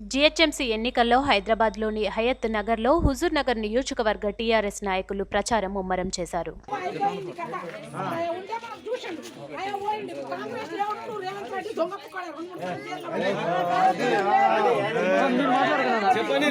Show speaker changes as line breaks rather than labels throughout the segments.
GHMC ఎన్నికల్లో హైదరాబాద్లోని హయత్ నగర్లో హుజూర్ నగర్ నియోజకవర్గ టీఆర్ఎస్ నాయకులు ప్రచారం ముమ్మరం చేశారు.
అయిపోయింది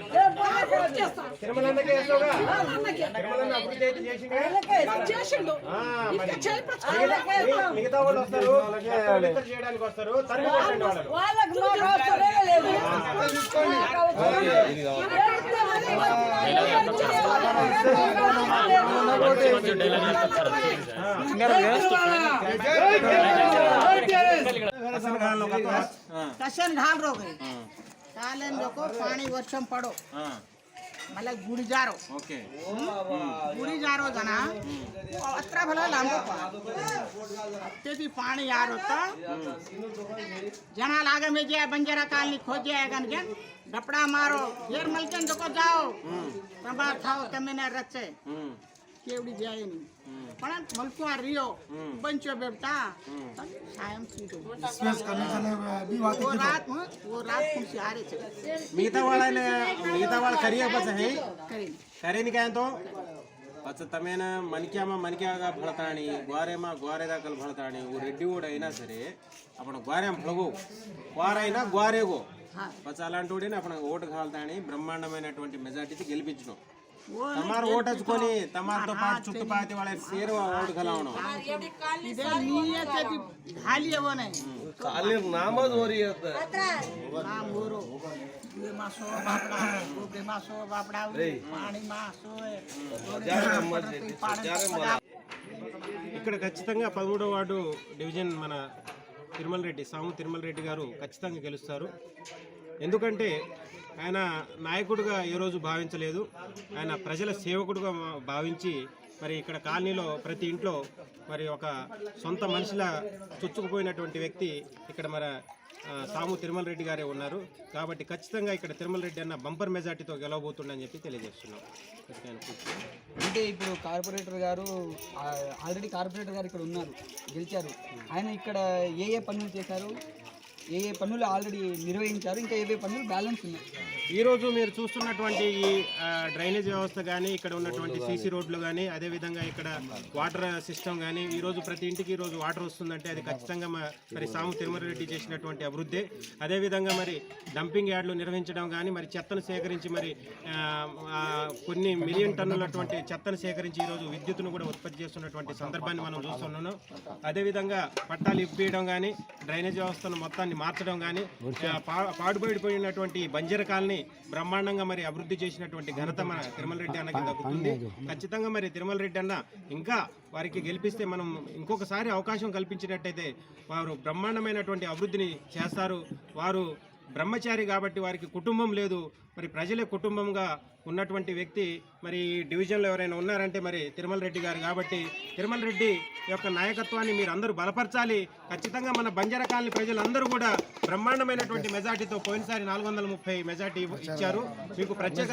మిగతా- మిగతా వాళ్ళు వస్తారు లెక్కలు చేయడానికి వస్తారు తరిమి కొట్టండి వాళ్ళని.
వాళ్ళకి మాకు అవసరమే లేదు
कशन ढाल रो गए कालन देखो पानी वर्षम पड़ो మళ్ళీ గుడి జారు గుడి జారు జన అత్ర భలే లాంబ అత్యతి పాణి యారు జన లాగ మేజే బంజారా కాలనీ ખોજે કનકે ડપડા મારો ઘેર મલકે જોકો જાઓ તમાર થાવ તમે ને રચે કેવડી జాయిన్ નહીં మల్కు મલકુઆ રહ્યો. બનચો બેટા. સાયમ સીધો સ્પેસ કનેક્શન બી વાત ઓ રાત ઓ રાત ખુશી
હારે છે. મિગતા વાળાને મિગતા વાળ કરીએ
પછી
હે? કરી કરીને કાય તો? પછી તમે మనక్యామా మనక్యాగా గోరే దాకలు ఓ రెడ్డి ఓడైనా సరే అప్పుడు గోరేం భళగో గోరైనా గోరేగో పచ్చ అలాంటి వాడిని అప్పుడు ఓటు కాలతాని బ్రహ్మాండమైనటువంటి మెజార్టీతో గెలిపించడం తమారు ఓటేసుకొని తమారుతో పాటు చుట్టుపాతి వాళ్ళ సేరు ఓటు కలవడం
నామోదు
ఇక్కడ ఖచ్చితంగా పదమూడవ వార్డు డివిజన్ మన తిరుమల రెడ్డి సాము తిరుమల రెడ్డి గారు ఖచ్చితంగా గెలుస్తారు. ఎందుకంటే ఆయన నాయకుడిగా ఏ రోజు భావించలేదు. ఆయన ప్రజల సేవకుడుగా భావించి మరి ఇక్కడ కాలనీలో ప్రతి ఇంట్లో మరి ఒక సొంత మనిషిలా చొచ్చుకుపోయినటువంటి వ్యక్తి ఇక్కడ మన సాము తిరుమల రెడ్డి గారే ఉన్నారు. కాబట్టి ఖచ్చితంగా ఇక్కడ తిరుమల రెడ్డి అన్న బంపర్ మెజార్టీతో గెలవబోతుండని చెప్పి తెలియజేస్తున్నాం.
అంటే ఇప్పుడు కార్పొరేటర్ గారు ఆల్రెడీ కార్పొరేటర్ గారు ఇక్కడ ఉన్నారు గెలిచారు. ఆయన ఇక్కడ ఏ ఏ పనులు చేశారు? ఏ ఏ పనులు ఆల్రెడీ నిర్వహించారు ఇంకా ఏ పనులు బ్యాలెన్స్ ఉన్నాయి?
ఈరోజు మీరు చూస్తున్నటువంటి ఈ డ్రైనేజ్ వ్యవస్థ కానీ ఇక్కడ ఉన్నటువంటి సీసీ రోడ్లు కానీ అదేవిధంగా ఇక్కడ వాటర్ సిస్టమ్ కానీ ఈరోజు ప్రతి ఇంటికి ఈరోజు వాటర్ వస్తుందంటే అది ఖచ్చితంగా మరి సాము తిరుమలరెడ్డి చేసినటువంటి అభివృద్ధి. అదేవిధంగా మరి డంపింగ్ యార్డ్లు నిర్వహించడం కానీ మరి చెత్తను సేకరించి మరి కొన్ని మిలియన్ టన్నులటువంటి చెత్తను సేకరించి ఈరోజు విద్యుత్తును కూడా ఉత్పత్తి చేస్తున్నటువంటి సందర్భాన్ని మనం చూస్తున్నాను. అదేవిధంగా పట్టాలు ఇప్పియడం కానీ డ్రైనేజ్ వ్యవస్థను మొత్తాన్ని మార్చడం కానీ పాడుబడిపోయినటువంటి బంజర కాలనీ బ్రహ్మాండంగా మరి అభివృద్ధి చేసినటువంటి ఘనత మన తిరుమల రెడ్డి అన్నకి దక్కుతుంది ఖచ్చితంగా మరి తిరుమల రెడ్డి అన్న ఇంకా వారికి గెలిపిస్తే మనం ఇంకొకసారి అవకాశం కల్పించినట్టయితే వారు బ్రహ్మాండమైనటువంటి అభివృద్ధిని చేస్తారు. వారు బ్రహ్మచారి కాబట్టి వారికి కుటుంబం లేదు. మరి ప్రజలే కుటుంబంగా ఉన్నటువంటి వ్యక్తి మరి ఈ డివిజన్లో ఎవరైనా ఉన్నారంటే మరి తిరుమల రెడ్డి గారు కాబట్టి తిరుమల రెడ్డి యొక్క నాయకత్వాన్ని మీరు అందరూ బలపరచాలి. ఖచ్చితంగా మన బంజారా కాలనీ ప్రజలందరూ కూడా బ్రహ్మాండమైనటువంటి మెజార్టీతో పోయినసారి నాలుగు వందల ముప్పై మెజార్టీ ఇచ్చారు. మీకు ప్రత్యేక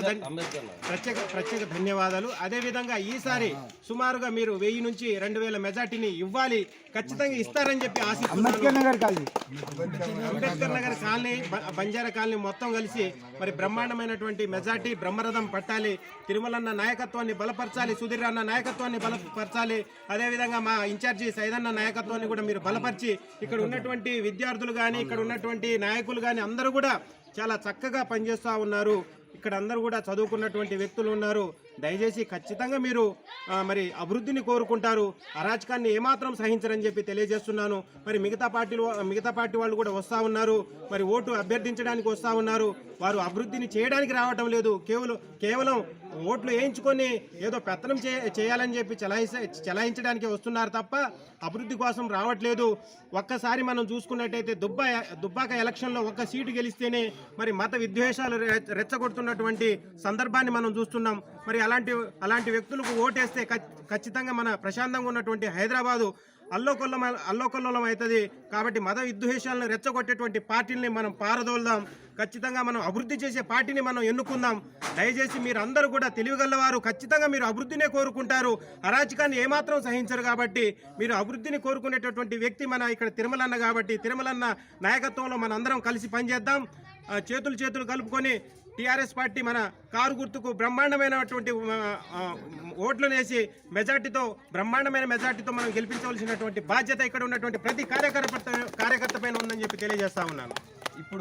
ప్రత్యేక ప్రత్యేక ధన్యవాదాలు. అదేవిధంగా ఈసారి సుమారుగా మీరు వెయ్యి నుంచి రెండు వేల మెజార్టీని ఇవ్వాలి. ఖచ్చితంగా ఇస్తారని చెప్పి ఆశిస్తున్నాను. అంబేద్కర్ నగర్ కాలనీ. బంజారా కాలనీ మొత్తం కలిసి మరి బ్రహ్మాండమైనటువంటి మెజార్టీ బ్రహ్మరథం పట్టాలి. తిరుమలన్న నాయకత్వాన్ని బలపరచాలి. సుధీర్ అన్న నాయకత్వాన్ని బలపరచాలి. అదేవిధంగా మా ఇన్ఛార్జి సైదన్న నాయకత్వాన్ని కూడా మీరు బలపరిచి ఇక్కడ ఉన్నటువంటి విద్యార్థులు కానీ ఇక్కడ ఉన్నటువంటి నాయకులు కానీ అందరూ కూడా చాలా చక్కగా పనిచేస్తూ ఉన్నారు. ఇక్కడ అందరూ కూడా చదువుకున్నటువంటి వ్యక్తులు ఉన్నారు. దయచేసి ఖచ్చితంగా మీరు మరి అభివృద్ధిని కోరుకుంటారు. అరాచకాన్ని ఏమాత్రం సహించరని చెప్పి తెలియజేస్తున్నాను. మరి మిగతా పార్టీలు మిగతా పార్టీ వాళ్ళు కూడా వస్తూ ఉన్నారు. మరి ఓటు అభ్యర్థించడానికి వస్తూ ఉన్నారు. వారు అభివృద్ధిని చేయడానికి రావటం లేదు. కేవలం కేవలం ఓట్లు వేయించుకొని ఏదో పెత్తనం చే చేయాలని చెప్పి చలాయిస చలాయించడానికి వస్తున్నారు తప్ప అభివృద్ధి కోసం రావట్లేదు. ఒక్కసారి మనం చూసుకున్నట్టయితే దుబ్బా దుబ్బాక ఎలక్షన్లో ఒక్క సీటు గెలిస్తేనే మరి మత విద్వేషాలు రె- రెచ్చగొడుతున్నటువంటి సందర్భాన్ని మనం చూస్తున్నాం. మరి అలాంటి అలాంటి వ్యక్తులకు ఓటేస్తే ఖచ్చితంగా మన ప్రశాంతంగా ఉన్నటువంటి హైదరాబాదు అల్లోకొల్లం అల్లోకొల్లం అవుతుంది. కాబట్టి మత విద్వేషాలను రెచ్చగొట్టేటువంటి పార్టీని మనం పారదోల్దాం. ఖచ్చితంగా మనం అభివృద్ధి చేసే పార్టీని మనం ఎన్నుకుందాం. దయచేసి మీరు అందరూ కూడా తెలివిగలవారు ఖచ్చితంగా మీరు అభివృద్ధినే కోరుకుంటారు. అరాచకాన్ని ఏమాత్రం సహించరు కాబట్టి మీరు అభివృద్ధిని కోరుకునేటటువంటి వ్యక్తి మన ఇక్కడ తిరుమలన్న కాబట్టి తిరుమలన్న నాయకత్వంలో మన అందరం కలిసి పనిచేద్దాం. చేతులు చేతులు కలుపుకొని టీఆర్ఎస్ పార్టీ మన కారు గుర్తుకు బ్రహ్మాండమైనటువంటి ఓట్లు వేసి మెజార్టీతో బ్రహ్మాండమైన మెజార్టీతో మనం గెలిపించవలసినటువంటి బాధ్యత ఇక్కడ ఉన్నటువంటి ప్రతి కార్యకర్త కార్యకర్త పైన ఉందని చెప్పి తెలియజేస్తా ఉన్నాను.
ఇప్పుడు